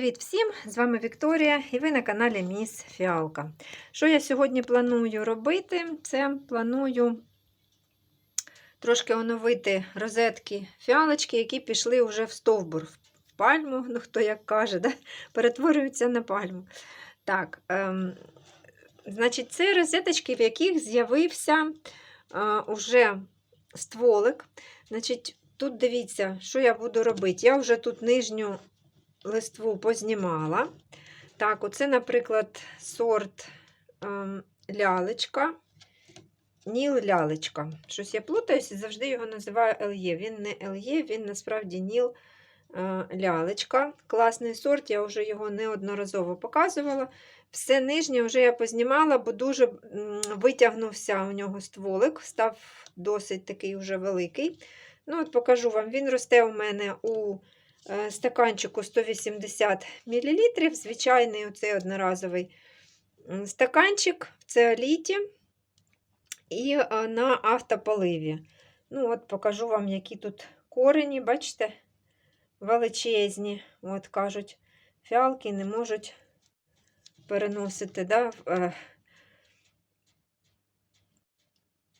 Привіт всім! З вами Вікторія і ви на каналі Міс Фіалка. Що я сьогодні планую робити? Це планую трошки оновити розетки фіалочки, які пішли вже в стовбур, в пальму, ну хто як каже, да? перетворюються на пальму. Так, ем, значить, це розеточки, в яких з'явився е, уже стволик. Значить, Тут дивіться, що я буду робити. Я вже тут нижню листву познімала. Так, оце, наприклад, сорт ем, лялечка. Ніл лялечка. Щось я плутаюся, завжди його називаю Л'є. Він не Л'є, він насправді Ніл е, лялечка. Класний сорт, я вже його неодноразово показувала. Все нижнє вже я познімала, бо дуже витягнувся у нього стволик, став досить такий вже великий. Ну, от Покажу вам, він росте у мене у е, стаканчику 180 мл, звичайний оцей одноразовий стаканчик в цеоліті і е, на автополиві. Ну, от Покажу вам, які тут корені, бачите, величезні. От кажуть, фіалки не можуть переносити да, е,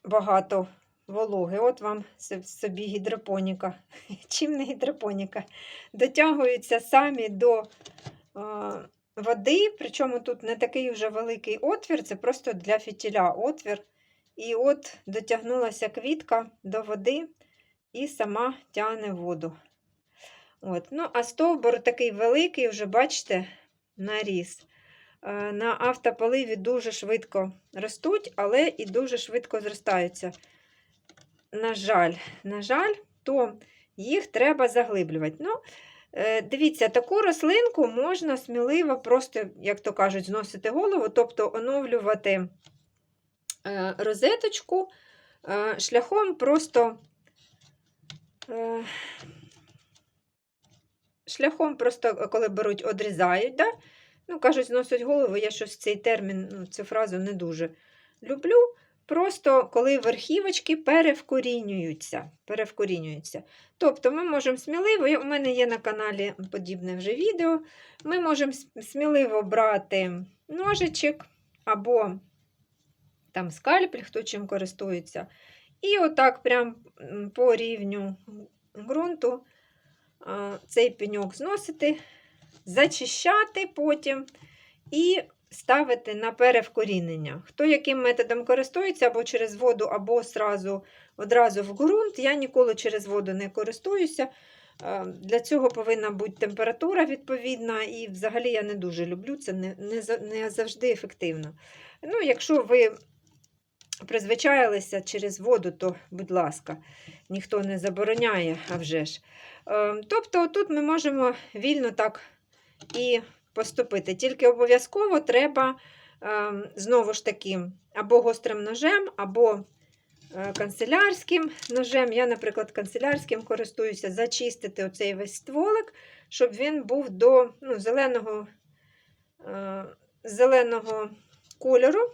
багато вологи. От вам собі гідропоніка. Чим не гідропоніка? Дотягуються самі до е, води, причому тут не такий вже великий отвір, це просто для фітіля отвір. І от дотягнулася квітка до води і сама тягне воду. От. Ну, а стовбур такий великий, вже бачите, наріс. Е, На автополиві дуже швидко ростуть, але і дуже швидко зростаються. На жаль, на жаль, то їх треба заглиблювати. Ну, е, Дивіться, таку рослинку можна сміливо просто, як то кажуть, зносити голову, тобто оновлювати е, розеточку е, шляхом просто шляхом просто, коли беруть, одрізають. Да? Ну, кажуть, зносять голову, я щось цей термін, ну, цю фразу не дуже люблю. Просто коли верхівочки перевкорінюються. перевкорінюються. Тобто ми можемо сміливо, у мене є на каналі подібне вже відео, ми можемо сміливо брати ножичок або там скальпель, хто чим користується. І отак прям по рівню ґрунту цей пеньок зносити, зачищати потім і ставити на перевкорінення. Хто яким методом користується, або через воду, або сразу, одразу в ґрунт. Я ніколи через воду не користуюся. Для цього повинна бути температура відповідна, і взагалі я не дуже люблю це, не, не, не завжди ефективно. Ну, Якщо ви призвичаїлися через воду, то, будь ласка, ніхто не забороняє, а вже ж. Тобто, тут ми можемо вільно так і поступити. Тільки обов'язково треба, знову ж таки, або гострим ножем, або канцелярським ножем. Я, наприклад, канцелярським користуюся, зачистити оцей весь стволик, щоб він був до ну, зеленого, зеленого кольору.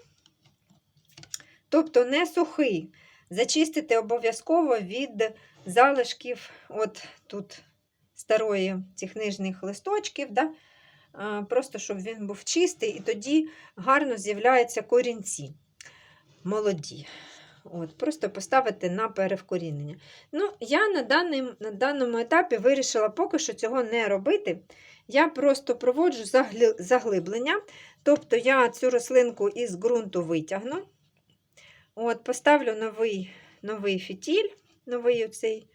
Тобто не сухий. Зачистити обов'язково від залишків от тут старої цих нижніх листочків, да? Просто щоб він був чистий, і тоді гарно з'являються корінці молоді. От, Просто поставити на перевкорінення. Ну, Я на, даний, на даному етапі вирішила поки що цього не робити. Я просто проводжу заглиблення. Тобто я цю рослинку із ґрунту витягну. От, Поставлю новий новий фітіль, новий оцей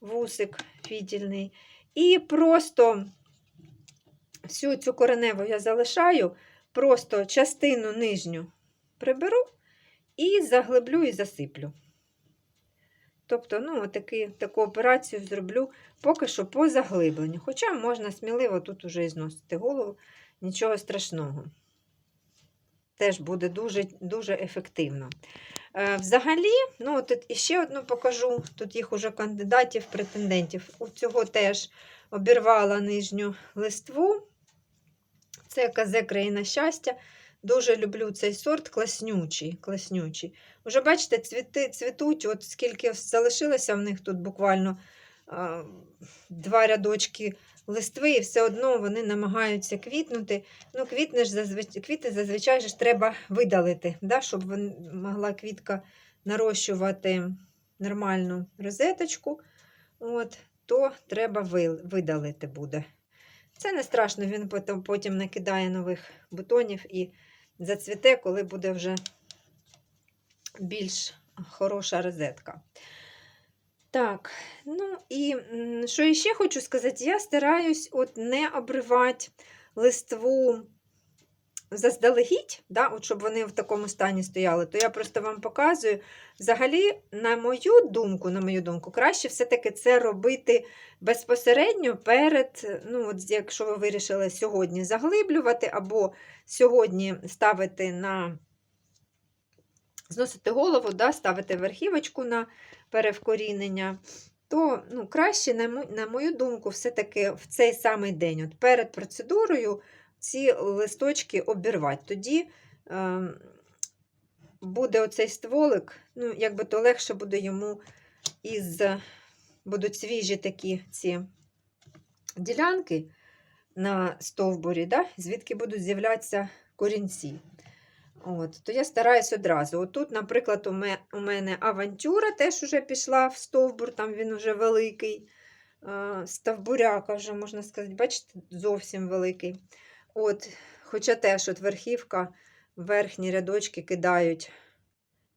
вусик фітільний. І просто всю цю кореневу я залишаю, просто частину нижню приберу і заглиблю і засиплю. Тобто, ну, таки, таку операцію зроблю поки що по заглибленню. Хоча можна сміливо тут уже і зносити голову, нічого страшного. Теж буде дуже дуже ефективно. Е, Взагалі, ну, тут ще одну покажу, тут їх уже кандидатів, претендентів. У цього теж обірвала нижню листву. Це казе країна щастя. Дуже люблю цей сорт класнючий. класнючий. Уже, бачите, цвіти, цвітуть, от скільки залишилося в них тут буквально а, два рядочки листви, і все одно вони намагаються квітнути. Ну, квітне ж зазвичай, квіти зазвичай ж треба видалити, да, щоб могла квітка нарощувати нормальну розеточку, от, то треба видалити буде. Це не страшно, він потім, потім накидає нових бутонів і зацвіте, коли буде вже більш хороша розетка. Так, ну і що я ще хочу сказати, я стараюсь от не обривати листву заздалегідь, да, от щоб вони в такому стані стояли, то я просто вам показую. Взагалі, на мою думку, на мою думку, краще все-таки це робити безпосередньо перед, ну, от якщо ви вирішили сьогодні заглиблювати, або сьогодні ставити на зносити голову, да, ставити верхівочку на перевкорінення, то ну, краще, на, мою думку, все-таки в цей самий день, от перед процедурою, ці листочки обірвати. Тоді е, буде оцей стволик, ну, якби то легше буде йому із будуть свіжі такі ці ділянки на стовбурі, да, звідки будуть з'являтися корінці. От, то я стараюсь одразу. Отут, наприклад, у мене авантюра теж уже пішла в стовбур, там він уже великий. Е, Ставбуряка вже, можна сказати, бачите, зовсім великий. От, хоча теж от верхівка, верхні рядочки кидають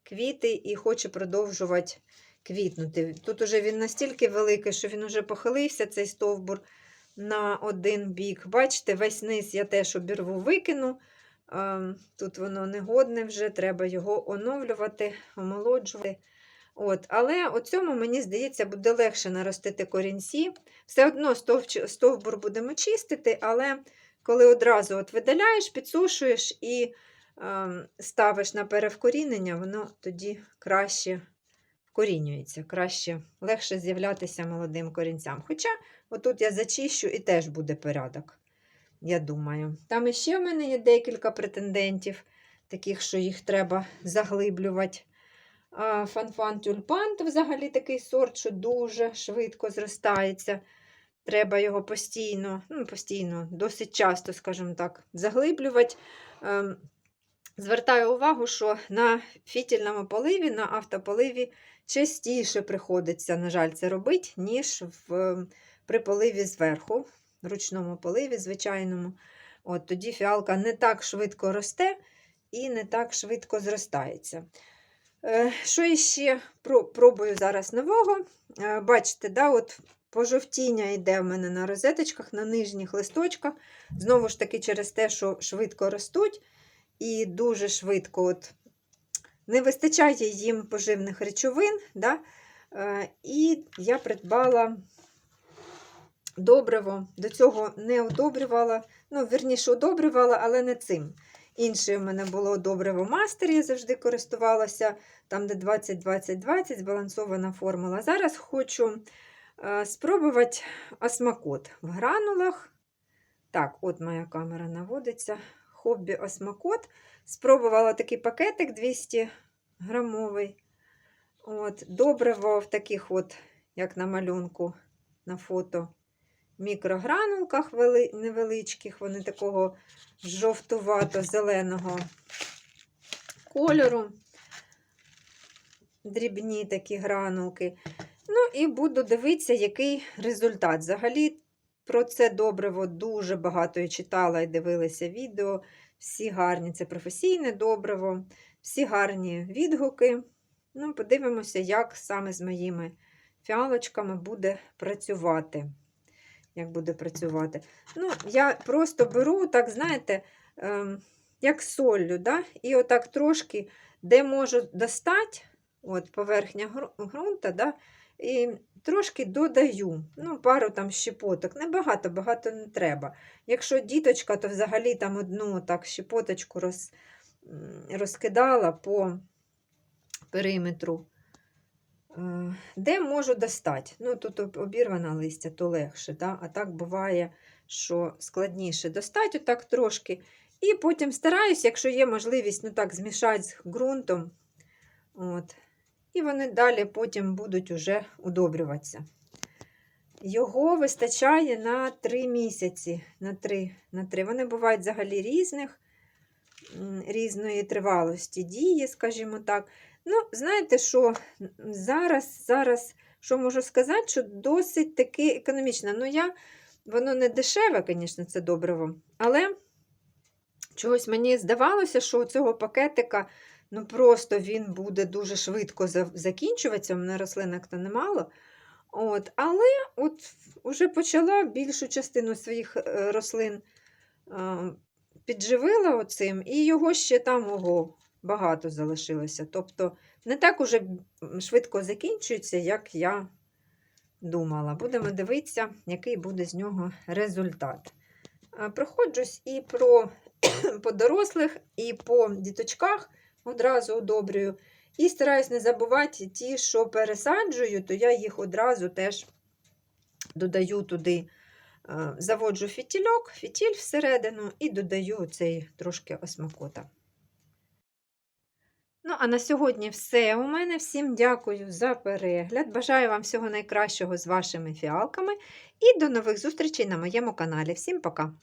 квіти і хоче продовжувати квітнути. Тут уже він настільки великий, що він уже похилився, цей стовбур, на один бік. Бачите, весь низ я теж обірву викину. Тут воно негодне вже, треба його оновлювати, омолоджувати. От, але у цьому, мені здається, буде легше наростити корінці. Все одно стовбур будемо чистити, але коли одразу от видаляєш, підсушуєш і ем, ставиш на перевкорінення, воно тоді краще вкорінюється, краще, легше з'являтися молодим корінцям. Хоча отут я зачищу і теж буде порядок я думаю. Там іще в мене є декілька претендентів, таких, що їх треба заглиблювати. Фанфан тюльпан взагалі такий сорт, що дуже швидко зростається. Треба його постійно, ну, постійно, досить часто, скажімо так, заглиблювати. Ем, Звертаю увагу, що на фітільному поливі, на автополиві частіше приходиться, на жаль, це робити, ніж в, ем, при поливі зверху ручному поливі, звичайному. От Тоді фіалка не так швидко росте і не так швидко зростається. Е, Що Про- пробую зараз нового? Е, Бачите, да, от пожовтіння йде в мене на розеточках, на нижніх листочках. Знову ж таки, через те, що швидко ростуть і дуже швидко от, не вистачає їм поживних речовин. Да? Е, І я придбала добриво. До цього не одобрювала. Ну, вірніше, одобрювала, але не цим. Інше в мене було добриво мастер, я завжди користувалася, там, де 20-20-20, збалансована формула. Зараз хочу спробувати осмакот в гранулах. Так, от моя камера наводиться. Хобі осмакот. Спробувала такий пакетик 200 грамовий. От, добриво в таких, от, як на малюнку, на фото мікрогранулках невеличких, вони такого жовтувато-зеленого кольору. Дрібні такі гранулки. Ну, і буду дивитися, який результат. Взагалі, про це добриво дуже багато і читала і дивилася відео. Всі гарні, це професійне добриво, всі гарні відгуки. Ну, подивимося, як саме з моїми фіалочками буде працювати як буде працювати. Ну, Я просто беру, так, знаєте, ем, як солью, да? і отак трошки, де можу достати, от поверхня ґрунта, да? І трошки додаю. Ну, пару там щепоток. Небагато, багато не треба. Якщо діточка, то взагалі там одну так щепоточку роз, розкидала по периметру. Е, Де можу достати? Ну, тут обірвана листя, то легше, да? а так буває, що складніше достати отак трошки. І потім стараюсь, якщо є можливість, ну так, змішати з ґрунтом. От. І вони далі потім будуть уже удобрюватися. Його вистачає на 3 місяці. На 3, на 3. Вони бувають взагалі різних, різної тривалості дії, скажімо так. Ну, знаєте, що зараз, зараз, що можу сказати, що досить таки економічно. Ну, я, воно не дешеве, звісно, це добриво, але чогось мені здавалося, що у цього пакетика ну просто він буде дуже швидко закінчуватися. У мене рослинок то немало. От, але от вже почала більшу частину своїх е, рослин підживила оцим, і його ще там ого, багато залишилося. Тобто не так уже швидко закінчується, як я думала. Будемо дивитися, який буде з нього результат. Проходжусь і про, по дорослих, і по діточках одразу одобрюю. І стараюсь не забувати ті, що пересаджую, то я їх одразу теж додаю туди, заводжу фітільок, фітіль всередину і додаю цей трошки осмакота. Ну, а на сьогодні все у мене. Всім дякую за перегляд. Бажаю вам всього найкращого з вашими фіалками. І до нових зустрічей на моєму каналі. Всім пока!